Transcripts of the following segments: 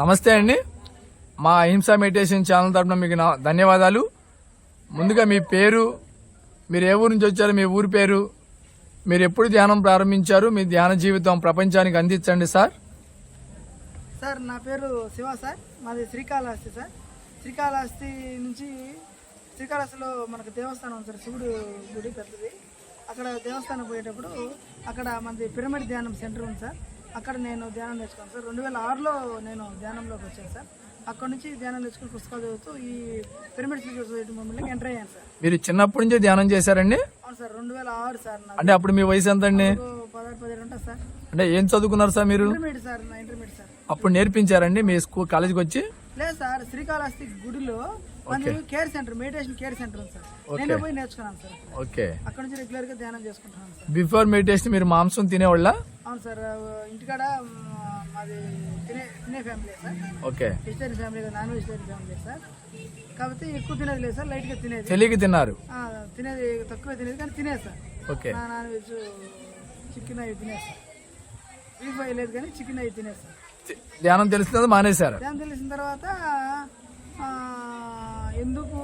నమస్తే అండి. మా అహింసా మెడిటేషన్ ఛానల్ తరపున మీకు నా ధన్యవాదాలు. ముందుగా మీ పేరు మీరు ఏ ఊరు నుంచి వచ్చారు మీ ఊరి పేరు మీరు ఎప్పుడు ధ్యానం ప్రారంభించారు మీ ధ్యాన జీవితం ప్రపంచానికి అందించండి సార్. సార్ నా పేరు శివ సార్. మాది శ్రీకాళహస్తి సార్. శ్రీకాళహస్తి నుంచి శ్రీకాళహస్తిలో మనకు దేవస్థానం ఉంది సార్ శివుడు గుడి పెద్దది. అక్కడ దేవస్థానం పోయేటప్పుడు అక్కడ మనది పిరమిడ్ ధ్యానం సెంటర్ ఉంది సార్. అక్కడ నేను ధ్యానం నేర్చుకున్నాను సార్. రెండు వేల ఆరులో నేను ధ్యానంలోకి వచ్చాను సార్. అక్కడ నుంచి ధ్యానం నేర్చుకుని పుస్తకాలు చదువుతూ ఈ పిరమిడ్ స్పీకర్ సొసైటీ మూమెంట్లోకి ఎంటర్ అయ్యాను సార్. మీరు చిన్నప్పటి నుంచే ధ్యానం చేశారండి? అవును సార్ రెండు వేల ఆరు సార్ నాకు. అంటే అప్పుడు మీ వయసు ఎంత అండి పదహారు పదిహేడు ఉంటుంది సార్. అంటే ఏం చదువుకున్నారు సార్ మీరు? ఇంటర్మీడియట్ సార్ నా ఇంటర్మీడియట్ సార్. అప్పుడు నేర్పించారండి మీ స్కూల్ కాలేజీకి వచ్చి? లేదు సార్ శ్రీకాళహస్తి గుడిలో మన care centre meditation care centre ఉంది సార్. నేనే పోయి నేర్చుకున్నాను సార్. ఓకే అక్కడ నుంచి రెగ్యులర్గా ధ్యానం చేసుకుంటున్నాను సార్. బిఫోర్ మెడిటేషన్ మీరు మాంసం తినేవాళ్ళ? అవును సార్ ఇంటికాడ మాది తినే తినే family sir. Okay vegetarian family non vegetarian family sir. కాబట్టి ఎక్కువ తినేది లేదు సార్ లైట్గా తినేది. తెలియక తిన్నారు. తినేది తక్కువ తినేది కానీ తినేది sir. Okay non veg chicken అవి తినేది సార్. బీఫ్ అవి లేదు కానీ చికెన్ అవి తినేది సార్. ధ్యానం తెలిసినది మానేశారు. ధ్యానం తెలిసిన తర్వాత ఎందుకు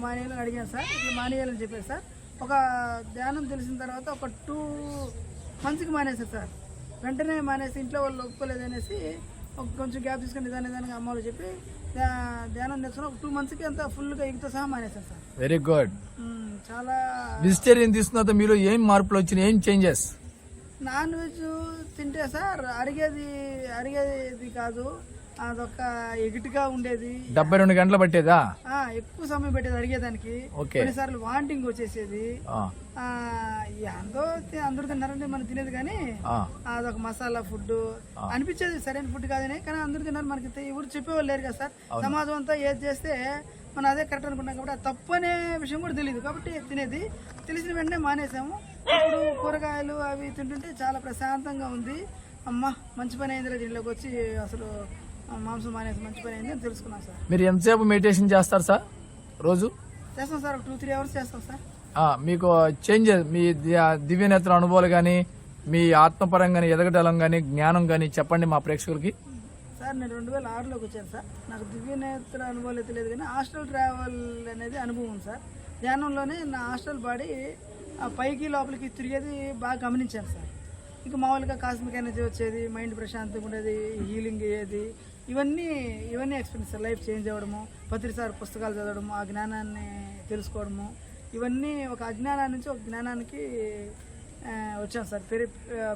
మానేయాలని అడిగాను సార్. ఇట్లా మానేయాలని చెప్పారు సార్. ఒక ధ్యానం తెలిసిన తర్వాత ఒక టూ మంత్స్కి మానేశారు సార్. వెంటనే మానేసి ఇంట్లో వాళ్ళు ఒప్పుకోలేదు అనేసి ఒక కొంచెం గ్యాప్ తీసుకొని నిదాన నిదానంగా అమ్మ వాళ్ళు చెప్పి ధ్యా- ధ్యానం నేర్చుకుని ఒక టూ మంత్స్కి అంత ఫుల్గా ఎగుతో సహా మానేశారు సార్. వెరీ గుడ్ చాలా వెజిటేరియన్ తీసుకున్న మీలో ఏం మార్పులు వచ్చినాయి? ఏం చేంజెస్ నాన్ వెజ్ తింటే సార్ అరిగేది అరిగేది కాదు. అదొక ఎగిటిగా ఉండేది. డెబ్బై రెండు గంటలు పట్టేదా? ఆ, ఎక్కువ సమయం పెట్టేది అడిగేదానికి కొన్నిసార్లు వాంటింగ్ వచ్చేసేది. ఆ, ఆ, ఎంతో అందరూ తిన్నారంటే మనం తినేది కానీ ఆ, అదొక మసాలా ఫుడ్ అనిపించేది సరైన ఫుడ్ కాదని కానీ అందరూ తిన్నారు. మనకి ఎవరు చెప్పేవాళ్ళు లేరు కదా సార్. సమాజం అంతా ఏది చేస్తే మనం అదే కరెక్ట్ అనుకున్నాం కాబట్టి అది తప్పు అనే విషయం కూడా తెలియదు కాబట్టి తినేది. తెలిసిన వెంటనే మానేసాము. ఇప్పుడు కూరగాయలు అవి తింటుంటే చాలా ప్రశాంతంగా ఉంది. అమ్మ మంచి పని అయిందిరా దీంట్లోకి వచ్చి. అసలు ఆ, మాంసం మానేసి మంచి పని అయింది అని తెలుసుకున్నాం సార్. మీరు ఎంతసేపు మెడిటేషన్ చేస్తారు సార్? రోజు? చేస్తాం సార్ ఒక టూ త్రీ అవర్స్ చేస్తాం సార్. మీకు చేంజెస్ మీ దివ్యనేత్ర అనుభవాలు కానీ మీ ఆత్మపరంగా ఎదగటం కానీ జ్ఞానం కానీ చెప్పండి మా ప్రేక్షకులకి. సార్ నేను రెండు వేల ఆరులోకి వచ్చాను సార్. నాకు దివ్య నేత్ర అనుభవం అయితే లేదు కానీ హాస్టల్ ట్రావెల్ అనేది అనుభవం సార్. ధ్యానంలోనే నా హాస్టల్ బాడీ ఆ పైకి లోపలికి తిరిగేది బాగా గమనించాను సార్. ఇంకా మామూలుగా కాస్మిక్ ఎనర్జీ వచ్చేది మైండ్ ప్రశాంతంగా ఉండేది హీలింగ్ అయ్యేది ఇవన్నీ ఇవన్నీ ఎక్స్పీరియన్స్ లైఫ్ చేంజ్ అవ్వడము పత్రిసారి పుస్తకాలు చదవడము ఆ జ్ఞానాన్ని తెలుసుకోవడము. ఇవన్నీ ఒక అజ్ఞానాన్ని నుంచి ఒక జ్ఞానానికి ఆ, వచ్చాను సార్.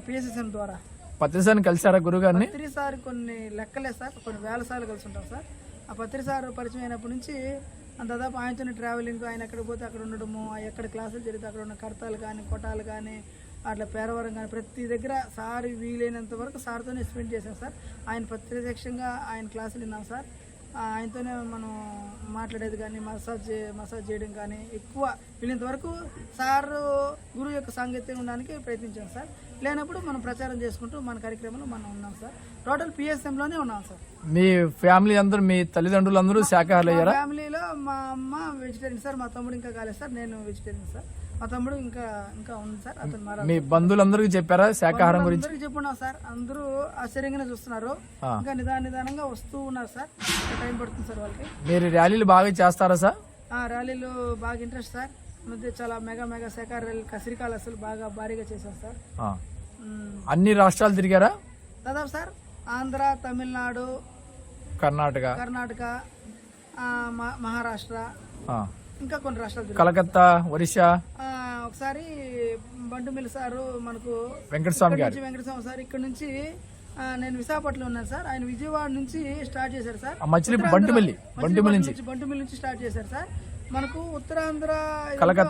పిఎస్ఎస్ఎం ద్వారా. పత్రిసాన్ని కలిసారా గురుగారిని? పత్రిసారి కొన్ని లెక్కలే సార్. కొన్ని వేల సార్లు కలిసి ఉంటాం సార్. ఆ పత్రిసారి పరిచయం అయినప్పటి నుంచి దాదాపు ఆయనతోనే ట్రావెలింగ్ ఆయన ఎక్కడ పోతే అక్కడ ఉండడము ఆ ఎక్కడ క్లాసులు జరిగితే అక్కడ ఉన్న కడతాలు కానీ కొట్టాలు కానీ అట్లా పేరవరం కానీ ప్రతి దగ్గర సార్ వీలైనంత వరకు సార్తోనే స్పెండ్ చేశాం సార్. ఆయన ప్రత్యక్షంగా ఆయన క్లాసులు విన్నాం సార్. ఆయనతోనే మనం మాట్లాడేది కానీ మసాజ్ చే- మసాజ్ చేయడం కానీ ఎక్కువ వీళ్ళంత వరకు సార్ గురువు యొక్క సాంగత్యం ఉండడానికి ప్రయత్నించాం సార్. లేనప్పుడు మనం ప్రచారం చేసుకుంటూ మన కార్యక్రమంలో మనం ఉన్నాం సార్. టోటల్ పిఎస్ఎంలోనే ఉన్నాం సార్. మీ ఫ్యామిలీ అందరూ మీ తల్లిదండ్రులు అందరూ శాఖాహారులు ఫ్యామిలీలో మా అమ్మ వెజిటేరియన్ సార్ మా తమ్ముడు ఇంకా కాలేదు సార్ నేను వెజిటేరియన్ సార్. మా తమ్ముడు ఇంకా ఇంకా ఉంది సార్ అతను మీ బంధువులందరికీ చెప్పారా శాకాహారం గురించి? అందరికీ చెప్పున్నాం సార్ అందరూ ఆశ్చర్యంగానే చూస్తున్నారు. ఆ. ఇంకా నిదాన నిదానంగా వస్తూ ఉన్నారు సార్. ఇంకా టైం పడుతుంది సార్ వాళ్ళకి. మీరు ర్యాలీలు బాగా చేస్తారా సార్? ఆ ర్యాలీలు బాగా ఇంట్రెస్ట్ సార్. ఈ మధ్య చాలా మెగా మెగా శాఖ ర్యాలీ కసిరికాలు అసలు బాగా భారీగా చేశాం సార్. ఆ. అన్ని రాష్ట్రాలు తిరిగారా? దాదాపు సార్ ఆంధ్ర తమిళనాడు కర్ణాటక. కర్ణాటక ఆ, మ- మహారాష్ట్ర ఆ. ఇంకా కొన్ని రాష్ట్రాలు. కలకత్తా ఒరిస్సా. ఒకసారి బంటుమిల్లి సారు మనకు వెంకటస్వామి గారు. వెంకటస్వామి సార్ ఇక్కడ నుంచి నేను విశాఖపట్నంలో ఉన్నాను సార్. ఆయన విజయవాడ నుంచి స్టార్ట్ చేశారు సార్. మచిలీ ఉత్తరాంధ్ర- బంటుమిల్లి బంటుమిల్లి నుంచి. బంటుమిల్లి నుంచి స్టార్ట్ చేశారు సార్. మనకు ఉత్తరాంధ్ర.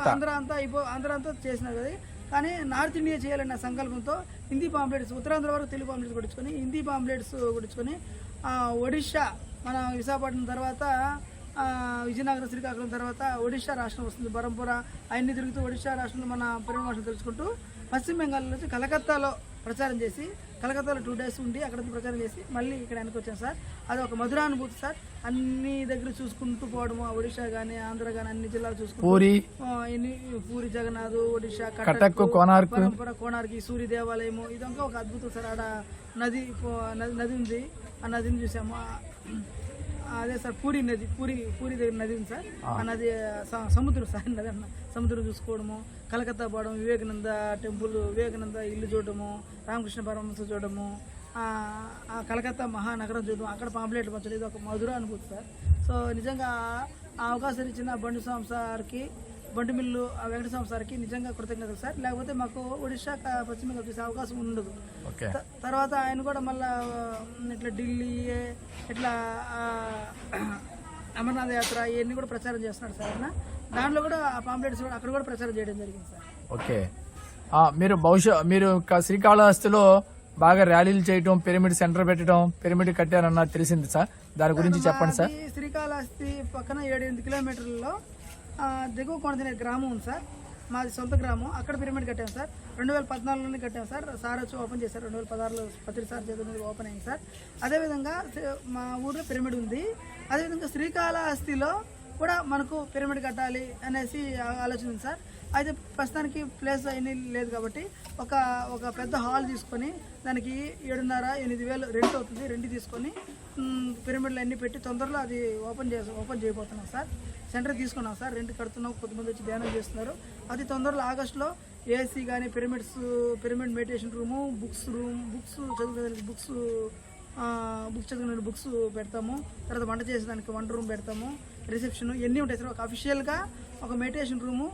ఆంధ్ర అంతా ఆంధ్ర అంతా చేసినారు కదా కానీ నార్త్ ఇండియా చేయాలన్న సంకల్పంతో హిందీ పాంప్లెట్స్ ఉత్తరాంధ్ర వరకు తెలుగు పాంప్లెట్స్ కొట్టించుకొని హిందీ పాంప్లెట్స్ కొట్టించుకొని ఆ, ఒడిషా మన విశాఖపట్నం తర్వాత విజయనగరం శ్రీకాకుళం తర్వాత ఒడిషా రాష్ట్రం వస్తుంది. బరంపుర అన్ని తిరుగుతూ ఒడిషా రాష్ట్రంలో మన పరిమాణ తెలుసుకుంటూ పశ్చిమ బెంగాల్ నుంచి కలకత్తాలో ప్రచారం చేసి కలకత్తాలో టూ డేస్ ఉండి అక్కడ ప్రచారం చేసి మళ్ళీ ఇక్కడ వెనక్కి వచ్చాం సార్. అది ఒక మధురానుభూతి సార్. అన్ని దగ్గర చూసుకుంటూ పోవడము ఒడిషా కానీ ఆంధ్ర కానీ అన్ని జిల్లాలు చూసుకుంటూ పూరి. పూరి జగన్నాథ్ ఒడిషా కటక్, కోనార్క్. పరంపర కోనార్కి సూర్య దేవాలయము ఇదంతా ఒక అద్భుతం సార్. ఆడ నది నది ఉంది. ఆ నదిని చూసాము. అదే సార్ పూరి నది పూరి పూరి దగ్గర నది ఉంది సార్. ఆ. నది స- సముద్రం సార్ నది అన్న. సముద్రం చూసుకోవడము కలకత్తా పోవడం వివేకానంద టెంపుల్ వివేకానంద ఇల్లు చూడడము రామకృష్ణ పరమహంస చూడడము ఆ ఆ కలకత్తా మహానగరం చూడడం అక్కడ పాంప్లెట్ పంచడం ఇది ఒక మధుర అనుభూతి సార్. సో నిజంగా ఆ అవకాశం ఇచ్చిన బండి స్వామి సార్కి బండి మిల్లు ఆ వెంకట స్వామి సార్కి నిజంగా కృతజ్ఞతలు సార్. లేకపోతే మాకు ఒడిశా పశ్చిమ బెంగాల్ చూసే అవకాశం ఉండదు. తర్వాత ఆయన కూడా మళ్ళా ఇట్లా ఢిల్లీ ఇట్లా అమర్నాథ్ యాత్ర ఇవన్నీ కూడా ప్రచారం చేస్తున్నాడు సార్ ఆయన. దాంట్లో కూడా ఆ పాంప్లెట్స్ కూడా అక్కడ కూడా ప్రచారం చేయడం జరిగింది సార్. ఓకే. మీరు బహుశా మీరు శ్రీకాళహస్తిలో బాగా ర్యాలీలు చేయటం పిరమిడ్ సెంటర్ పెట్టడం పిరమిడ్ కట్టారన్న తెలిసింది సార్. దాని గురించి చెప్పండి సార్. శ్రీకాళహస్తి పక్కన ఏడెనిమిది కిలోమీటర్లలో దిగువ కొనదినే గ్రామం ఉంది సార్. మాది సొంత గ్రామం. అక్కడ పిరమిడ్ కట్టాం సార్. రెండు వేల పద్నాలుగులోనే కట్టాం సార్. సార్ వచ్చి ఓపెన్ చేశారు. రెండు వేల పదహారులో పత్రిక సార్ చేతుల మీద ఓపెన్ అయింది సార్. అదేవిధంగా మా ఊర్లో పిరమిడ్ ఉంది. అదేవిధంగా శ్రీకాళహస్తిలో కూడా మనకు పిరమిడ్ కట్టాలి అనేసి ఆలోచన ఉంది సార్. అయితే ప్రస్తుతానికి ప్లేస్ అయిన లేదు కాబట్టి ఒక ఒక పెద్ద హాల్ తీసుకొని దానికి ఏడున్నర ఎనిమిది వేలు రెంట్ అవుతుంది. రెంట్ తీసుకొని పిరమిడ్లు అన్నీ పెట్టి తొందరలో అది ఓపెన్ చేసి ఓపెన్ చేయబోతున్నాం సార్. సెంటర్ తీసుకున్నాం సార్. రెంట్ కడుతున్నాం. కొంతమంది వచ్చి ధ్యానం చేస్తున్నారు. అది తొందరలో ఆగస్టులో ఏసీ కానీ pyramids pyramid meditation room books room books చదువుకోవడానికి బుక్స్ బుక్స్ చదివిన బుక్స్ పెడతాము. తర్వాత వంట చేసేదానికి వంట రూమ్ పెడతాము. రిసెప్షన్ ఇవన్నీ ఉంటాయి సార్. ఒక అఫీషియల్గా ఒక మెడిటేషన్ రూము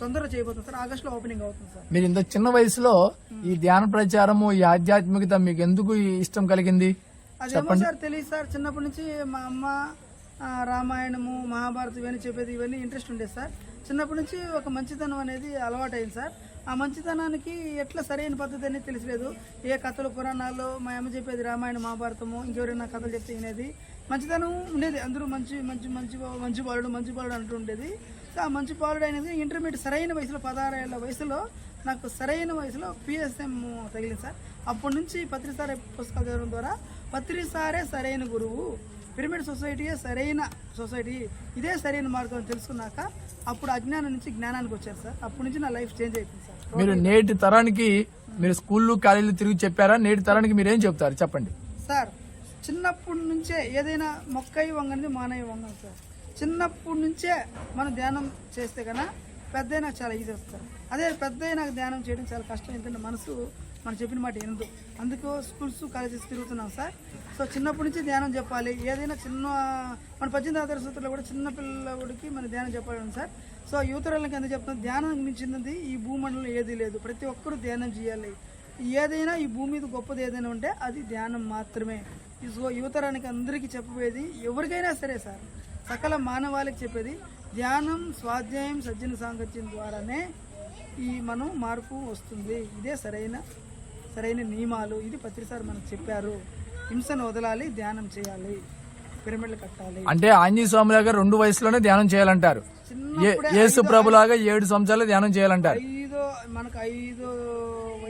తొందరగా చేయబోతుంది సార్. ఆగస్టులో ఓపెనింగ్ అవుతుంది సార్. మీరు ఇంత చిన్న వయసులో ఈ ధ్యాన ప్రచారము ఈ ఆధ్యాత్మికత మీకు ఎందుకు ఇష్టం కలిగింది? అదేమో సార్ తెలియదు సార్. చిన్నప్పటి నుంచి మా అమ్మ రామాయణము మహాభారతం ఇవన్నీ చెప్పేది ఇవన్నీ ఇంట్రెస్ట్ ఉండేది సార్. చిన్నప్పటి నుంచి ఒక మంచితనం అనేది అలవాటైంది సార్. ఆ మంచితనానికి ఎట్లా సరైన పద్ధతి అనేది తెలియలేదు ఏ కథలు పురాణాలు మా అమ్మ చెప్పేది రామాయణ మహాభారతము ఇంకెవరైనా కథలు చెప్తే వినేది. మంచితనం ఉండేది. అందరూ మంచి మంచి మంచి మంచి బాలుడు మంచి బాలుడు అంటూ ఉండేది. ఆ మంచి బాలుడు అనేది ఇంటర్మీడియట్ సరైన వయసులో పదహారు ఏళ్ళ వయసులో నాకు సరైన వయసులో పిఎస్ఎం తగిలింది సార్. అప్పటి నుంచి పత్రిసారే పుస్తకాలు చదవడం ద్వారా పత్రిసారే సరైన గురువు పిరమిడ్ సొసైటీయే సరైన సొసైటీ ఇదే సరైన మార్గం తెలుసుకున్నాక అప్పుడు అజ్ఞానం నుంచి జ్ఞానానికి వచ్చారు సార్. అప్పటి నుంచి నా లైఫ్ చేంజ్ అయిపోయింది సార్. మీరు నేటి తరానికి మీరు స్కూళ్ళు కాలేజీలు తిరిగి చెప్పారా? నేటి తరానికి మీరు ఏం చెప్తారు? చెప్పండి. సార్ చిన్నప్పటి నుంచే ఏదైనా మొక్కయి వంగనిది మానయ్య వంగని సార్. చిన్నప్పటి నుంచే మనం ధ్యానం చేస్తే కన్నా పెద్ద నాకు చాలా ఈజీ వస్తుంది. అదే పెద్ద నాకు ధ్యానం చేయడం చాలా కష్టం. ఎందుకంటే మనసు మనం చెప్పిన మాట వినదు. అందుకు స్కూల్స్ కాలేజెస్ తిరుగుతున్నాం సార్. సో చిన్నప్పటి నుంచి ధ్యానం చెప్పాలి. ఏదైనా చిన్న మన పద్దెనిమిది ఆధార సూత్రంలో కూడా చిన్న పిల్లవాడికి మన ధ్యానం చెప్పాలి సార్. సో యువతరాలకి ఎందుకు చెప్తున్నాం ధ్యానం మించినది ఈ భూమండలం ఏదీ లేదు. ప్రతి ఒక్కరూ ధ్యానం చేయాలి. ఏదైనా ఈ భూమి మీద గొప్పది ఏదైనా ఉంటే అది ధ్యానం మాత్రమే. సో యువతరానికి అందరికీ చెప్పబోయేది ఎవరికైనా సరే సార్. సకల మానవాళికి చెప్పేది ధ్యానం స్వాధ్యాయం సజ్జన సాంగత్యం ద్వారానే ఈ మనం మార్పు వస్తుంది. ఇదే సరైన సరైన నియమాలు. ఇది పత్రిసారి మనకు చెప్పారు. హింసను వదలాలి ధ్యానం చేయాలి. పిరమిడ్లు కట్టాలి. అంటే ఆంజనేయ స్వామిలాగా రెండు వయసులోనే ధ్యానం చేయాలంటారు. చిన్న ఏ- యేసు ప్రభులాగా ఏడు సంవత్సరాలు ధ్యానం చేయాలంటారు. ఐదో మనకు ఐదో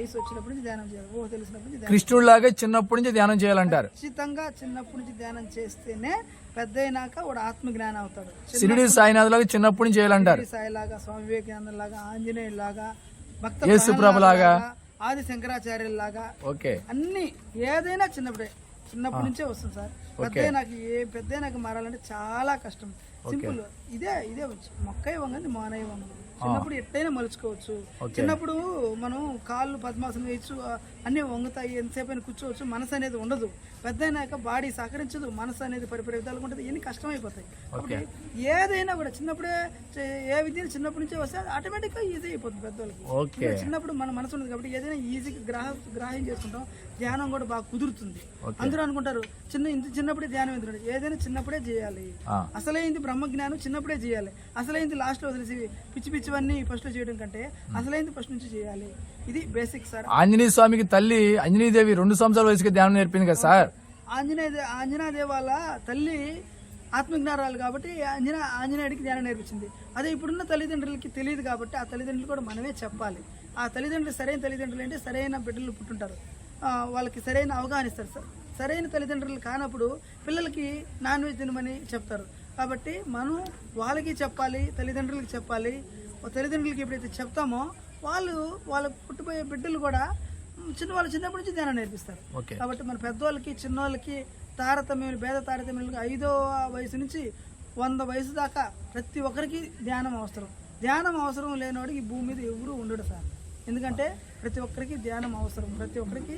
వయసు వచ్చినప్పటి నుంచి ధ్యానం చేయాలి. నుంచి ధ్యానం కృష్ణుడిలాగా చిన్నప్పటి నుంచి ధ్యానం చేయాలంటారు. ఖచ్చితంగా చిన్నప్పటి నుంచి ధ్యానం చేస్తేనే పెద్ద అయినాక వాడు ఆత్మ జ్ఞానం అవుతాడు. సిరిడి సాయినాథ్ లాగా చిన్నప్పటి నుంచి చేయాలంటారు. సాయి లాగా స్వామి వివేకానంద లాగా ఆంజనేయులు లాగా భక్త ప్రభులాగా. ఆది శంకరాచార్యుల లాగా ఓకే. అన్ని ఏదైనా చిన్నప్పుడే. చిన్నప్పటి నుంచే వస్తుంది సార్. పెద్ద నాకు ఏ పెద్ద నాకు మారాలంటే చాలా కష్టం. సింపుల్. ఇదే ఇదే వచ్చు. మొక్కయ్య వంగని మానయ్య వంగని చిన్నప్పుడు ఎట్టయినా మలుచుకోవచ్చు. చిన్నప్పుడు మనం కాళ్ళు పద్మాసనం వేయచ్చు అన్ని వంగుతాయి ఎంతసేపు అయినా కూర్చోవచ్చు మనసు అనేది ఉండదు. పెద్ద అయినాక బాడీ సహకరించదు మనసు అనేది పరిపరి విధాలుగా ఉంటుంది. ఇవన్నీ కష్టమైపోతాయి. కాబట్టి ఏదైనా కూడా చిన్నప్పుడే ఏ విద్యను చిన్నప్పటి నుంచే వస్తే ఆటోమేటిక్గా ఈజీ అయిపోతుంది పెద్దవాళ్ళకి చిన్నప్పుడు మన మనసు ఉంది కాబట్టి ఏదైనా ఈజీగా గ్రహ గ్రహం చేసుకుంటాం. ధ్యానం కూడా బాగా కుదురుతుంది. అందరూ అనుకుంటారు చిన్న ఇంత చిన్నప్పుడే ధ్యానం ఎందుకంటే ఏదైనా చిన్నప్పుడే చేయాలి. అసలైంది బ్రహ్మజ్ఞానం చిన్నప్పుడే చేయాలి. అసలైంది లాస్ట్లో వదిలేసి పిచ్చి పిచ్చివన్నీ ఫస్ట్లో చేయడం కంటే అసలైంది ఫస్ట్ నుంచి చేయాలి. ఇది బేసిక్ సార్ ఆంజనేయ స్వామికి తల్లి ఆంజనేయదేవి రెండు సంవత్సరాల వయసుకి ధ్యానం నేర్పింది కదా సార్ ఆంజనేయ దే- ఆంజనేయ వాళ్ళ తల్లి ఆత్మజ్ఞానాలు కాబట్టి ఆంజనే ఆంజనేయుడికి ధ్యానం నేర్పించింది. అదే ఇప్పుడున్న తల్లిదండ్రులకి తెలియదు కాబట్టి ఆ తల్లిదండ్రులు కూడా మనమే చెప్పాలి. ఆ తల్లిదండ్రులు సరైన తల్లిదండ్రులు అంటే సరైన బిడ్డలు పుట్టుంటారు. వాళ్ళకి సరైన అవగాహన ఇస్తారు సార్. సరైన తల్లిదండ్రులు కానప్పుడు పిల్లలకి నాన్ వెజ్ తినమని చెప్తారు. కాబట్టి మనం వాళ్ళకి చెప్పాలి తల్లిదండ్రులకి చెప్పాలి. తల్లిదండ్రులకి ఎప్పుడైతే చెప్తామో వాళ్ళు వాళ్ళ పుట్టిపోయే బిడ్డలు కూడా చిన్న వాళ్ళు చిన్నప్పటి నుంచి ధ్యానం నేర్పిస్తారు. కాబట్టి మన పెద్దవాళ్ళకి చిన్నవాళ్ళకి తారతమ్యం భేద తారతమ్యాలు ఐదో వయసు నుంచి వంద వయసు దాకా ప్రతి ఒక్కరికి ధ్యానం అవసరం. ధ్యానం అవసరం లేనివాడికి ఈ భూమి మీద ఎవరు ఉండడు సార్. ఎందుకంటే ప్రతి ఒక్కరికి ధ్యానం అవసరం. ప్రతి ఒక్కరికి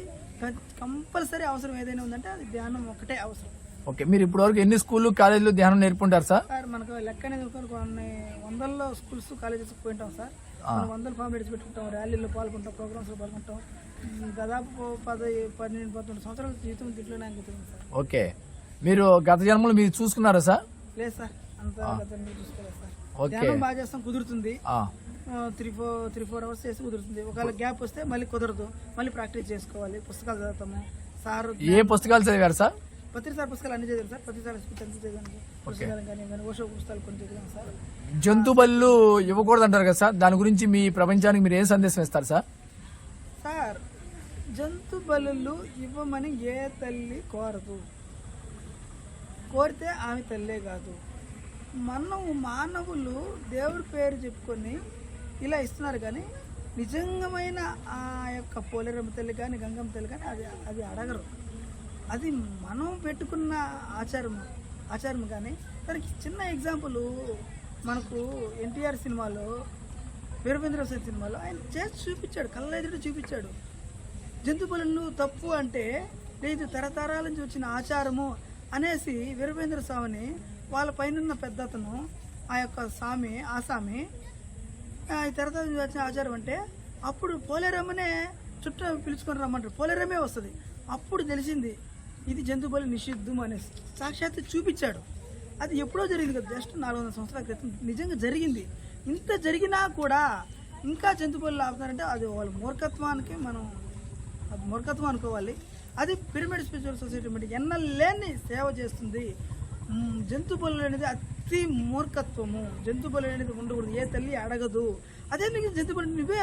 కంపల్సరీ అవసరం ఏదైనా ఉందంటే అది ధ్యానం ఒకటే అవసరం. ఓకే మీరు ఇప్పటివరకు ఎన్ని స్కూళ్ళు కాలేజీలు ధ్యానం నేర్పుంటారు సార్? సార్ మనకు లెక్క అనేది కొన్ని వందల్లో స్కూల్స్ కాలేజెస్ పోయింటాం సార్. వందల ఫామ్ పెట్టుకుంటాం ర్యాలీల్లో పాల్గొంటాం ప్రోగ్రామ్స్లో పాల్గొంటాం. దాదాపు పది పన్నెండు పంతొమ్మిది సంవత్సరాల జీవితం దీంట్లోనే అంకితుంది సార్. ఓకే. మీరు గత జన్మలు మీరు చూసుకున్నారా సార్? లేదు సార్ అంత చూసుకోలేదు సార్. ఓకే. ధ్యానం బాగా చేస్తాం కుదురుతుంది. ఆ, three four three four hours చేసి కుదురుతుంది. ఒకవేళ గ్యాప్ వస్తే మళ్ళీ కుదరదు. మళ్ళీ ప్రాక్టీస్ చేసుకోవాలి. పుస్తకాలు చదువుతాము. సార్ ఏ పుస్తకాలు చదివారు సార్? పత్రిక సార్ పుస్తకాలు అన్ని చదివాను సార్. పత్రిక సార్ టెన్త్ చదివాను పుస్తకాలు కానీ కానీ ఓషో పుస్తకాలు కొన్ని చదివాను సార్. జంతు బళ్ళు ఇవ్వకూడదు అంటారు కదా సార్? దాని గురించి మీ ప్రపంచానికి మీరు ఏం సందేశం ఇస్తారు సార్? సార్ జంతు బలులు ఇవ్వమని ఏ తల్లి కోరదు. కోరితే ఆమె తల్లే కాదు. మనం మానవులు దేవుడి పేరు చెప్పుకొని ఇలా ఇస్తున్నారు కానీ నిజంగమైన ఆ యొక్క పోలేరమ్మ తల్లి కానీ గంగమ్మ తల్లి కానీ అది అది అడగరు. అది మనం పెట్టుకున్న ఆచారం ఆచారం కానీ దానికి చిన్న ఎగ్జాంపుల్ మనకు ఎన్టీఆర్ సినిమాలో వీరభేంద్ర సింగ్ సినిమాలో ఆయన చేసి చూపించాడు కళ్ళ ఎదుట చూపించాడు. జంతు బలులు తప్పు అంటే లేదు తరతరాల నుంచి వచ్చిన ఆచారము అనేసి వీరభేంద్ర స్వామిని వాళ్ళ పైన పెద్దతను ఆ యొక్క స్వామి ఆ స్వామి ఆ, తరతరాల నుంచి వచ్చిన ఆచారం అంటే అప్పుడు పోలేరమ్మనే చుట్టూ పిలుచుకొని రమ్మంటారు. పోలేరమ్మే వస్తుంది. అప్పుడు తెలిసింది ఇది జంతు బలి నిషిద్ధం అనేసి. సాక్షాత్ చూపించాడు. అది ఎప్పుడో జరిగింది కదా జస్ట్ నాలుగు వందల సంవత్సరాల క్రితం. నిజంగా జరిగింది. ఇంత జరిగినా కూడా ఇంకా జంతు ఆపుతారంటే అది వాళ్ళ మూర్ఖత్వానికి మనం అది మూర్ఖత్వం అనుకోవాలి. అది పిరమిడ్ స్పిరిచువల్ సొసైటీ అంటే ఎన్నలేని సేవ చేస్తుంది. జంతు బలు అనేది అతి మూర్ఖత్వము. జంతు బలు అనేది ఉండకూడదు. ఏ తల్లి అడగదు. అదే నీకు జంతు బలి నువ్వే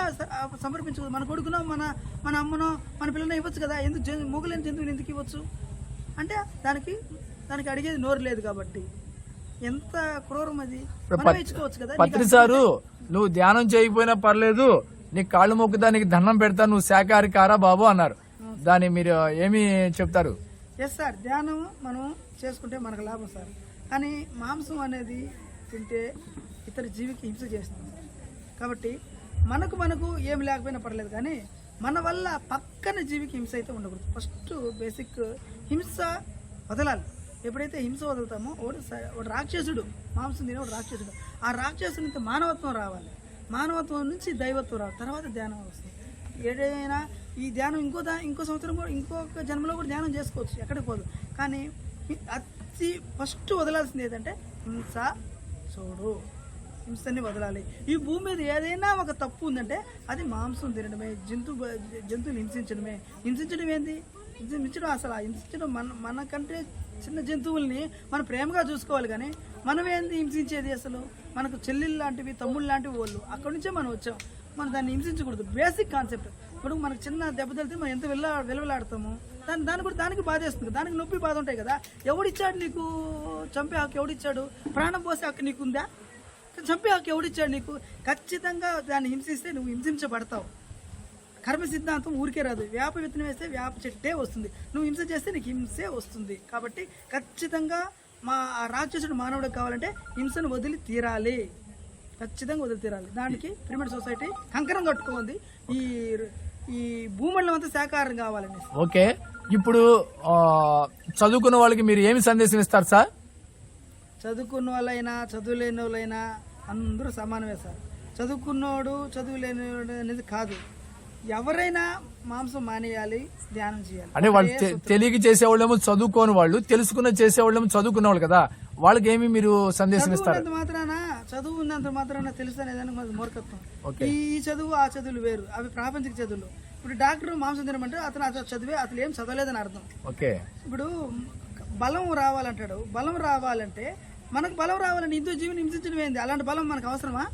సమర్పించకూడదు. మన కొడుకునో మన మన అమ్మనో మన పిల్లనో ఇవ్వచ్చు కదా. ఎందుకు జంతు మూగలేని జంతువుని ఎందుకు ఇవ్వచ్చు? అంటే దానికి దానికి అడిగేది నోరు లేదు కాబట్టి. ఎంత క్రూరం అది. ఇచ్చుకోవచ్చు కదా. పత్రి సారు నువ్వు ధ్యానం చేయకపోయినా పర్లేదు. నీ కాళ్ళు మొక్కుదానికి దండం పెడతా నువ్వు శాకాహారి కారా బాబు అన్నారు. దాన్ని మీరు ఏమి చెప్తారు? ఎస్ సార్ ధ్యానం మనం చేసుకుంటే మనకు లాభం సార్ కానీ మాంసం అనేది తింటే ఇతర జీవికి హింస చేస్తుంది. కాబట్టి మనకు మనకు ఏమి లేకపోయినా పర్లేదు కానీ మన వల్ల పక్కన జీవికి హింస అయితే ఉండకూడదు. ఫస్ట్ బేసిక్ హింస వదలాలి. ఎప్పుడైతే హింస వదులుతామో ఒకటి స- రాక్షసుడు మాంసం తినే ఒక రాక్షసుడు. ఆ రాక్షసునితో మానవత్వం రావాలి. మానవత్వం నుంచి దైవత్వం తర్వాత ధ్యానం వస్తుంది. ఏదైనా ఈ ధ్యానం ఇంకో దా ఇంకో సంవత్సరం కూడా ఇంకొక జన్మలో కూడా ధ్యానం చేసుకోవచ్చు. ఎక్కడికి పోదు. కానీ అతి ఫస్ట్ వదలాల్సింది ఏదంటే హింస చూడు. హింసని వదలాలి. ఈ భూమి మీద ఏదైనా ఒక తప్పు ఉందంటే అది మాంసం తినడమే జంతు జంతువులు హింసించడమే. హింసించడం ఏంది? హింసించడం అసలు. ఆ హింసించడం మన మనకంటే చిన్న జంతువుల్ని మనం ప్రేమగా చూసుకోవాలి కానీ మనం ఏంది హింసించేది అసలు? మనకు చెల్లెలు లాంటివి తమ్ముళ్ళు లాంటివి వాళ్ళు. అక్కడి నుంచే మనం వచ్చాం. మనం దాన్ని హింసించకూడదు. బేసిక్ కాన్సెప్ట్ ఇప్పుడు మనకు చిన్న దెబ్బ తగిలితే మనం ఎంత వెళ్ళ వెలువలాడతాము దాని దాని కూడా దానికి బాధేస్తుంది. దానికి నొప్పి బాధ ఉంటాయి కదా. ఎవడిచ్చాడు నీకు? చంపే హక్కు ఎవడిచ్చాడు? ప్రాణం పోసే హక్కు నీకుందా? చంపే హక్కు ఎవడిచ్చాడు నీకు? ఖచ్చితంగా దాన్ని హింసిస్తే నువ్వు హింసించబడతావు. కర్మ సిద్ధాంతం ఊరికే రాదు. వేప విత్తనం వేస్తే వేప చెట్టే వస్తుంది. నువ్వు హింస చేస్తే నీకు హింసే వస్తుంది. కాబట్టి ఖచ్చితంగా మా రాక్షసుడు మానవుడికి కావాలంటే హింసను వదిలి తీరాలి. ఖచ్చితంగా వదిలి తీరాలి. దానికి పిరమిడ్ సొసైటీ కంకరం కట్టుకుంది. ఈ ఈ భూమండలం అంతా శాకాహారం కావాలని ఓకే. ఇప్పుడు చదువుకున్న వాళ్ళకి మీరు ఏమి సందేశం ఇస్తారు సార్? చదువుకున్న వాళ్ళైనా చదువులేని వాళ్ళైనా అందరూ సమానమే సార్. చదువుకున్నోడు చదువు లేనివాడు అనేది కాదు. ఎవరైనా మాంసం మానేయాలి ధ్యానం చేయాలి. అంటే వాళ్ళు తెలియక చేసేవాళ్ళేమో చదువుకోని వాళ్ళు తెలుసుకున్న చేసేవాళ్ళేమో చదువుకున్న వాళ్ళు కదా వాళ్ళకి ఏమి మీరు సందేశం ఇస్తారు? మాత్రాన చదువు ఉన్నంత మాత్రాన తెలుసు మాది మూర్ఖత్వం. ఈ చదువు ఆ చదువులు వేరు అవి ప్రాపంచిక చదువులు. ఇప్పుడు డాక్టర్ మాంసం తినమంటే అతను అతను చదివే అతను ఏం చదవలేదని అర్థం. ఓకే. ఇప్పుడు బలం రావాలంటాడు. బలం రావాలంటే మనకు బలం రావాలంటే హిందూ జీవిని హింసించడం ఏంది అలాంటి బలం మనకు అవసరమా?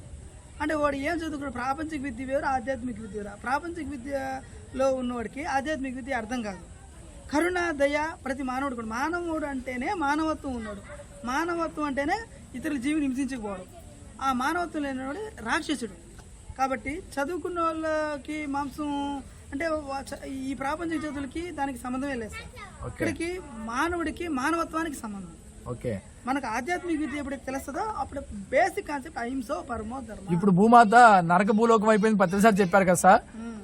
అంటే వాడు ఏం చదువుకున్నాడు? ప్రాపంచిక విద్య వేరు ఆధ్యాత్మిక విద్య వేరు. ప్రాపంచిక విద్యలో ఉన్నవాడికి ఆధ్యాత్మిక విద్య అర్థం కాదు. కరుణ దయ ప్రతి మానవుడు కూడా మానవుడు అంటేనే మానవత్వం ఉన్నాడు. మానవత్వం అంటేనే ఇతరుల జీవిని హింసించకపోవడం. ఆ మానవత్వం లేనివాడు రాక్షసుడు. కాబట్టి చదువుకున్న వాళ్ళకి మాంసం అంటే ఈ ప్రాపంచిక చదువులకి దానికి సంబంధమే లేదు సార్. ఇక్కడికి మానవుడికి మానవత్వానికి సంబంధం. ఓకే. మనకు ఆధ్యాత్మిక విద్య ఎప్పుడైతే తెలుస్తుందో అప్పుడు బేసిక్ కాన్సెప్ట్ అహింసో పరమో ధర్మ. ఇప్పుడు భూమాత నరక భూలోకం అయిపోయింది ప్రతిసారి చెప్పారు కదా సార్.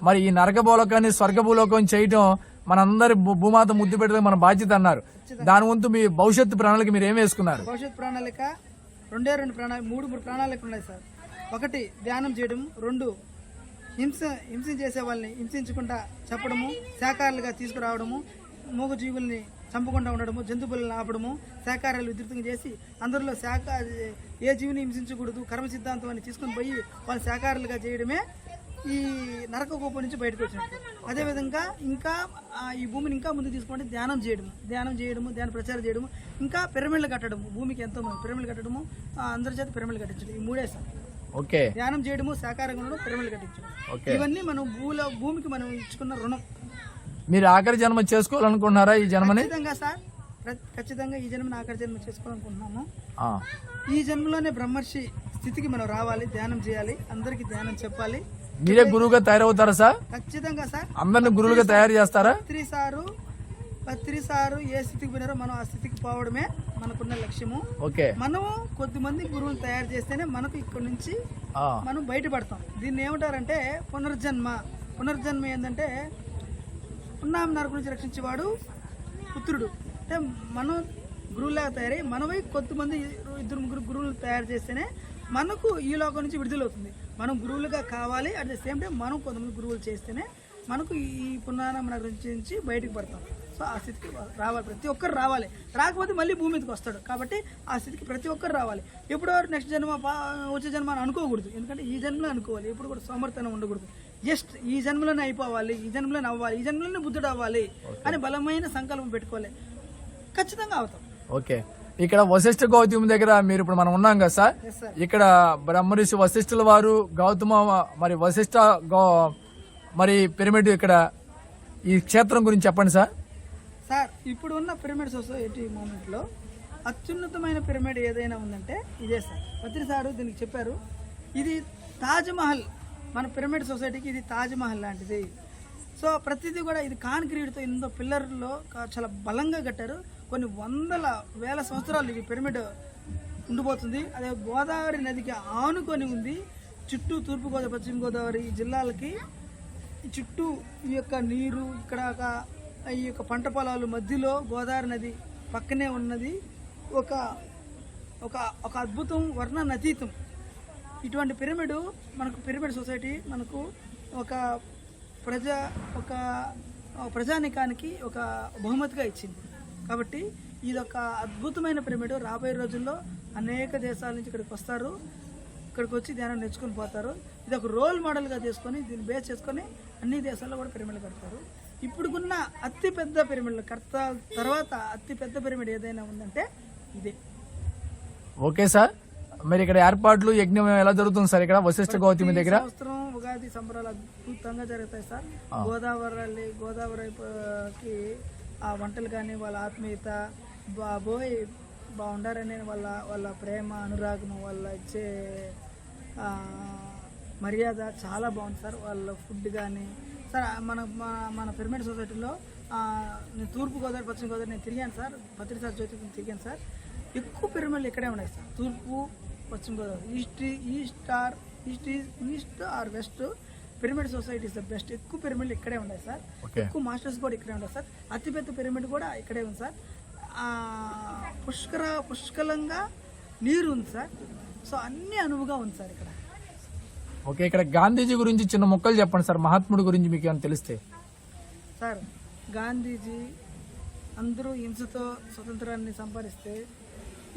మరి ఈ నరక భూలోకాన్ని స్వర్గ భూలోకం చేయటం మనందరి భూమాత ముద్దు పెట్టడం మన బాధ్యత అన్నారు. దాని వంతు మీ భవిష్యత్తు ప్రణాళిక మీరు ఏం వేసుకున్నారు? భవిష్యత్ ప్రణాళిక రెండే రెండు ప్రణాళిక మూడు మూడు ప్రణాళికలు ఉన్నాయి సార్. ఒకటి ధ్యానం చేయడం. రెండు హింస హింస చేసే వాళ్ళని హింసించకుండా చెప్పడము శాకాహారులుగా తీసుకురావడము మూగ జీవుల్ని చంపకుండా ఉండడము జంతువులను ఆపడము శాకాహారాలు విధృతంగా చేసి అందరిలో శాఖ ఏ జీవిని హింసించకూడదు కర్మ సిద్ధాంతం అని తీసుకుని పోయి వాళ్ళు శాకాహారులుగా చేయడమే ఈ నరక కూపం నుంచి బయటకు వచ్చినట్టు. అదేవిధంగా ఇంకా ఈ భూమిని ఇంకా ముందుకు తీసుకుంటే ధ్యానం చేయడము ధ్యానం చేయడము ధ్యాన ప్రచారం చేయడము ఇంకా పిరమిడ్లు కట్టడము భూమికి ఎంతో మంది పిరమిడ్లు కట్టడము అందరి చేత పిరమిడ్లు కట్టించడం ఈ మూడే సార్. ఓకే. ధ్యానం చేయడము శాకారంగా ఉండడం పిరమిడ్లు కట్టించడం. ఇవన్నీ మనం భూలో భూమికి మనం ఇచ్చుకున్న రుణం. మీరు ఆఖరి జన్మ చేసుకోవాలనుకుంటున్నారా ఈ జన్మని? ఖచ్చితంగా సార్. ఖచ్చితంగా ఈ జన్మని ఆఖరి జన్మ చేసుకోవాలనుకుంటున్నాము. ఈ జన్మలోనే బ్రహ్మర్షి స్థితికి మనం రావాలి ధ్యానం చేయాలి అందరికీ ధ్యానం చెప్పాలి. మీరే గురువుగా తయారవుతారా సార్? ఖచ్చితంగా సార్. అందరిని గురువులుగా తయారు చేస్తారా? పత్రి సారు పత్రి సారు ఏ స్థితికి పోయినారో మనం ఆ స్థితికి పోవడమే మనకున్న లక్ష్యము. ఓకే. మనం కొద్దిమంది గురువులు తయారు చేస్తేనే మనకు ఇక్కడ నుంచి మనం బయటపడతాం. దీన్ని ఏమంటారంటే పునర్జన్మ. పునర్జన్మ ఏంటంటే ఉన్నాం నరకు నుంచి రక్షించేవాడు పుత్రుడు. అంటే మనం గురువులాగా తయారై మనమై కొద్దిమంది ఇద్దరు ముగ్గురు గురువులు తయారు చేస్తేనే మనకు ఈ లోకం నుంచి విడుదలవుతుంది. మనం గురువులుగా కావాలి అట్ ద సేమ్ టైం మనం కొంతమంది గురువులు చేస్తేనే మనకు ఈ పునరామ నుంచి బయటకు పడతాం. సో ఆ స్థితికి రావాలి. ప్రతి ఒక్కరు రావాలి. రాకపోతే మళ్ళీ భూమి మీదకి వస్తాడు. కాబట్టి ఆ స్థితికి ప్రతి ఒక్కరు రావాలి. ఎప్పుడో నెక్స్ట్ జన్మ పా- వచ్చే జన్మ అని అనుకోకూడదు. ఎందుకంటే ఈ జన్మలో అనుకోవాలి. ఎప్పుడు కూడా సోమర్థనం ఉండకూడదు. జస్ట్ ఈ జన్మలోనే అయిపోవాలి ఈ జన్మలోనే అవ్వాలి ఈ జన్మలోనే బుద్ధుడు అవ్వాలి అని బలమైన సంకల్పం పెట్టుకోవాలి. ఖచ్చితంగా అవుతాం. ఓకే. ఇక్కడ వశిష్ఠ గౌతమి దగ్గర మీరు ఇప్పుడు మనం ఉన్నాం కదా సార్? ఇక్కడ బ్రహ్మరిషి వశిష్ఠుల వారు గౌతమ మరి వశిష్ఠ గౌ మరి పిరమిడ్ ఇక్కడ ఈ క్షేత్రం గురించి చెప్పండి సార్. సార్ ఇప్పుడు ఉన్న పిరమిడ్ సొసైటీ మూమెంట్లో అత్యున్నతమైన పిరమిడ్ ఏదైనా ఉందంటే ఇదే సార్. పత్రి సారు దీనికి చెప్పారు ఇది తాజ్ మహల్ మన పిరమిడ్ సొసైటీకి ఇది తాజ్మహల్ లాంటిది. సో ప్రతిదీ కూడా ఇది కాంక్రీట్తో ఎంతో పిల్లర్లో చాలా బలంగా కట్టారు. కొన్ని వందల వేల సంవత్సరాలు ఇది పిరమిడ్ ఉండిపోతుంది. అదే గోదావరి నదికి ఆనుకొని ఉంది. చుట్టూ తూర్పు గోదావరి పశ్చిమ గోదావరి జిల్లాలకి. చుట్టూ ఈ యొక్క నీరు ఇక్కడ ఒక ఈ యొక్క పంట పొలాలు మధ్యలో గోదావరి నది పక్కనే ఉన్నది. ఒక ఒక ఒక అద్భుతం వర్ణనతీతం. ఇటువంటి పిరమిడ్ మనకు పిరమిడ్ సొసైటీ మనకు ఒక ప్రజా ఒక ప్రజానికానికి ఒక బహుమతిగా ఇచ్చింది. కాబట్టి ఇది ఒక అద్భుతమైన పిరమిడ్. రాబోయే రోజుల్లో అనేక దేశాల నుంచి ఇక్కడికి వస్తారు. ఇక్కడికి వచ్చి ధ్యానం నేర్చుకుని పోతారు. ఇది ఒక రోల్ మోడల్గా చేసుకొని దీన్ని బేస్ చేసుకొని అన్ని దేశాల్లో కూడా పిరమిడ్లు కడతారు. ఇప్పుడుకున్న అతి పెద్ద పిరమిడ్లు కడత తర్వాత అతి పెద్ద పిరమిడ్ ఏదైనా ఉందంటే ఇదే. Okay sir. మరి ఇక్కడ ఏర్పాట్లు యజ్ఞం ఎలా జరుగుతుంది సార్? ఇక్కడ వశిష్ఠ గౌతమి దగ్గర. సంవత్సరం ఉగాది సంబరాలు అద్భుతంగా జరుగుతాయి సార్. గోదావరి గోదావరికి ఆ వంటలు కానీ వాళ్ళ ఆత్మీయత బాబోయ్ బాగుండారని వాళ్ళ వాళ్ళ ప్రేమ అనురాగము వాళ్ళ ఇచ్చే మర్యాద చాలా బాగుంది సార్. వాళ్ళ ఫుడ్ కానీ సార్ మన మన- పిరమిడ్ సొసైటీలో నేను తూర్పు గోదావరి పశ్చిమ గోదావరి నేను తిరిగాను సార్. పత్రిసార్ జ్యోతి తిరిగాను సార్. ఎక్కువ పిరమిడ్లు ఇక్కడే ఉన్నాయి సార్. తూర్పు పశ్చిమ Godavari. East east or east east or west pyramid society is the best. ఎక్కువ పిరమిడ్లు ఇక్కడే ఉన్నాయి సార్. ఎక్కువ మాస్టర్స్ కూడా ఇక్కడే ఉన్నాయి సార్. అతిపెద్ద పిరమిడ్ కూడా ఇక్కడే ఉంది సార్. పుష్కర పుష్కలంగా నీరు ఉంది సార్. సో అన్ని అనువుగా ఉంది సార్ ఇక్కడ. ఓకే ఇక్కడ గాంధీజీ గురించి చిన్న ముక్కలు చెప్పండి సార్. మహాత్ముడి గురించి మీకు ఏమైనా తెలిస్తే. సార్ గాంధీజీ అందరూ హింసతో స్వతంత్రాన్ని సంపాదిస్తే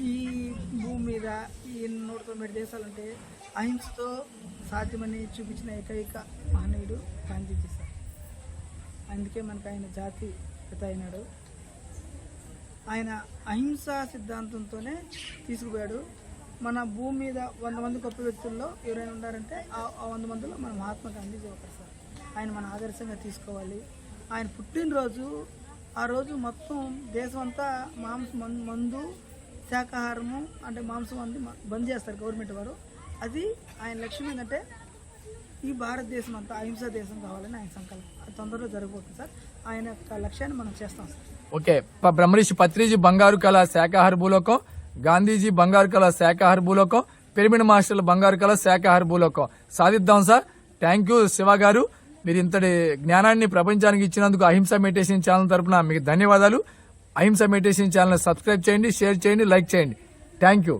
ఈ భూమి మీద ఈ నూట తొమ్మిది దేశాలంటే అహింసతో సాధ్యమని చూపించిన ఏకైక మహనీయుడు గాంధీజీ సార్. అందుకే మనకు ఆయన జాతి పిత అయినాడు. ఆయన అహింసా సిద్ధాంతంతోనే తీసుకుపోయాడు. మన భూమి మీద వంద మంది గొప్ప వ్యక్తుల్లో ఎవరైనా ఉన్నారంటే ఆ వంద మందిలో మన మహాత్మా గాంధీజీ ఒకరు సార్. ఆయన మన ఆదర్శంగా తీసుకోవాలి. ఆయన పుట్టినరోజు ఆ రోజు మొత్తం దేశం అంతా మాంస మం- మందు శాకాహారము అంటే మాంసం అంది బంద్ చేస్తారు గవర్నమెంట్ వారు. అది ఆయన లక్ష్యం ఏంటంటే ఈ భారతదేశం అంతా అహింస దేశం కావాలని ఆయన సంకల్పం. అది తొందరలో జరిగిపోతుంది సార్. ఆయన యొక్క లక్ష్యాన్ని మనం చేస్తాం సార్. ఓకే. బ్రహ్మరిషి పత్రిజీ బంగారు కళ శాఖాహార భూలోకం గాంధీజీ బంగారు కళ శాఖాహార భూలోకం పిరమిడ్ మాస్టర్ల బంగారు కళ శాఖాహార భూలోకం సాధిద్దాం సార్. థ్యాంక్ యూ శివ గారు. మీరు ఇంతటి జ్ఞానాన్ని ప్రపంచానికి ఇచ్చినందుకు అహింస మెడిటేషన్ ఛానల్ తరఫున మీకు ధన్యవాదాలు. అహింస మెడిటేషన్ ఛానల్ సబ్స్క్రైబ్ చేయండి షేర్ చేయండి లైక్ చేయండి. Thank you